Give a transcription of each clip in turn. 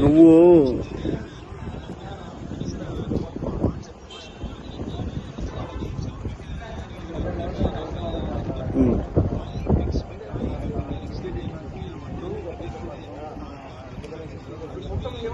నువ్వు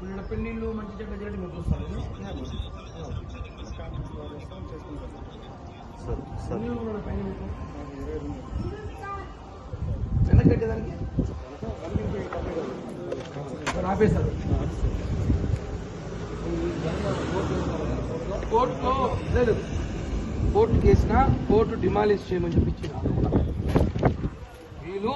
వీళ్ళ పెళ్ళిళ్ళు మంచి చెడ్డ చూస్తారు సరే సరే. ఎన్ని రోజులు పైన మీకు వెనక్కి కట్టేదానికి ఆపేశారు. కోర్టులో లేదు. కోర్టు కేసిన కోర్టు డిమాలిష్ చేయమని చెప్పించిన వీళ్ళు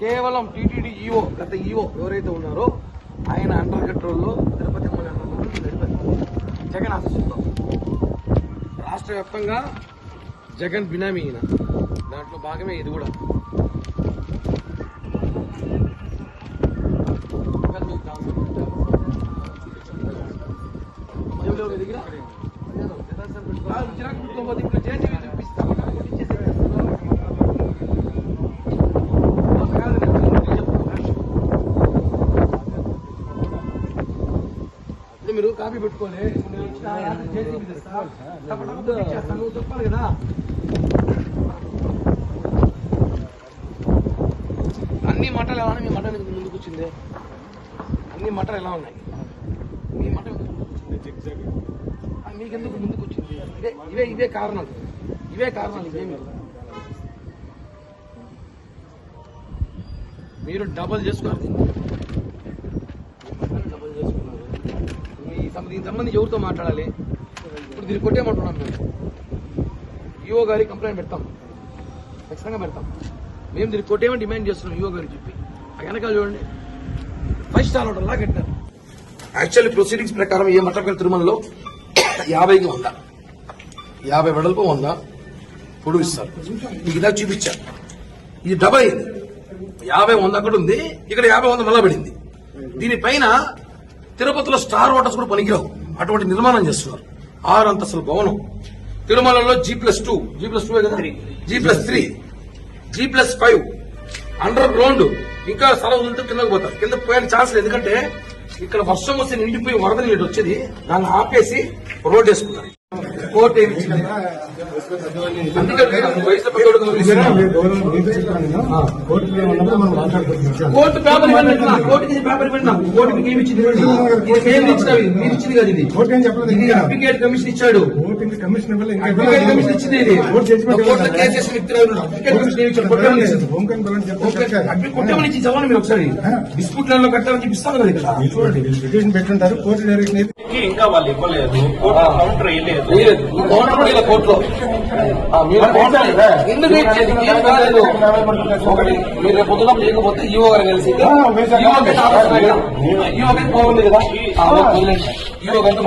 కేవలం టీటీడీ ఈఓ గత ఈఓ ఎవరైతే ఉన్నారో ఆయన అండర్ కంట్రోల్లో తిరుపతి జగన్ ఆశిస్తుంటాం రాష్ట్ర వ్యాప్తంగా జగన్ బినామీ ఈయన. దాంట్లో భాగమే ఇది కూడా ఏం లేవు నీ దగ్గర? ఆ, జిరాక్స్ పెట్టుకోకపోతే ఇప్పుడు JCB చూపిస్తా. ఇచ్చేసేయ్. కాదు, నేను చెప్పు. ఇది మీరు కాపీ పెట్టుకోలే. చెప్పాలి కదా అన్ని మటలు ఎలా ఉన్నాయి మీ మటన్ ఎందుకు ముందుకు వచ్చింది? అన్ని మటలు ఎలా ఉన్నాయి? మీ మటన్ ఎందుకు ముందుకు వచ్చింది? మీకెందుకు ముందుకు వచ్చింది? ఇవే ఇవే ఇవే కారణాలు ఇవే కారణాలు ఇవేమి మీరు. డబల్ చేసుకోవాలి దీన్ని. డబల్ చేసుకున్నారు మీ సం- దీనికి సంబంధించి ఎవరితో మాట్లాడాలి? ఇప్పుడు దీన్ని కొట్టేయమంటున్నాం మేము. ఈఓ గారికి కంప్లైంట్ పెడతాం. ఖచ్చితంగా పెడతాం. మేము దీన్ని కొట్టేయమని డిమాండ్ చేస్తున్నాం ఈఓ గారికి చెప్పి. ఆ వెనకాల చూడండి. ఫైవ్ స్టార్ హోటల్ లా కట్టారు. యాక్చువల్లీ ప్రొసీడింగ్స్ ప్రకారం ఏ మటకల్ తిరుమలలో యాభైకి వంద. యాభై వెడల్పు వంద పొడుగు ఇస్తారు. మీకు ఇలా చూపించా. ఇది డబల్ అయింది. యాభై వంద అక్కడ ఉంది. ఇక్కడ యాభై వంద మళ్ళా పడింది. దీనిపైన తిరుపతిలో స్టార్ హోటల్స్ కూడా పనికిరావు. అటువంటి నిర్మాణం చేస్తున్నారు. ఆరు అంతస్తుల భవనం. తిరుమలలో G plus two G plus two కదా? G plus three G plus five underground ఇంకా స్థలం ఉంటే కిందకు పోతారు. కింద పోయే ఛాన్స్ లేదు. ఎందుకంటే ఇక్కడ వర్షం వస్తే నిండిపోయి వరద నీళ్ళు వచ్చేది. దాన్ని ఆపేసి రోడ్ వేసుకున్నారు. కోర్టు ఏమి ఇచ్చింది పిలిచారు. Court paper. కోర్టుకి పేపర్ నాకు. కోర్టుకి ఏమి ఇచ్చింది ఇవ్వండి. ఇది మేము ఇచ్చినవి మీరు ఇచ్చింది కదా ఇది కోర్టు ఏం చెప్పలేదు ఇది. అడ్వకేట్ కమిషన్ ఇచ్చాడు కమిషన్. కమిషన్ ఇచ్చింది ఇది కోర్టు జడ్జిమెంట్ కోర్టులో ఇవ్వలేదు. కేసు చేసిన వ్యక్తులు ఎవరు? అడ్వకేట్ కమిషన్ ఏమి ఇచ్చాడు కొట్టమని ఇచ్చింది. హోమ్ కమిషన్ ఇవ్వాలని చెప్పి ఓకే. చెప్పారు. అడ్వకేట్ కొట్టమని ఇచ్చి చదవండి మీరు ఒకసారి డిస్ప్యూట్ లైన్లో కట్టాలని చూపిస్తాను కదా ఇక్కడ పెట్టుంటారు కోర్టు డైరెక్షన్ ఇంకా వాళ్ళు ఇవ్వలేదు కోర్టు కౌంటర్ వేయలేదు ఇలా కోర్టులో. ఎందుకు ఇచ్చేది ఏం కాలేదు. ఒకటి మీరు రేపు పొద్దున చేయకపోతే ఈవో గారు కలిసి ఈవో గారికి ఆలోచన కదా. ఈవో గారితో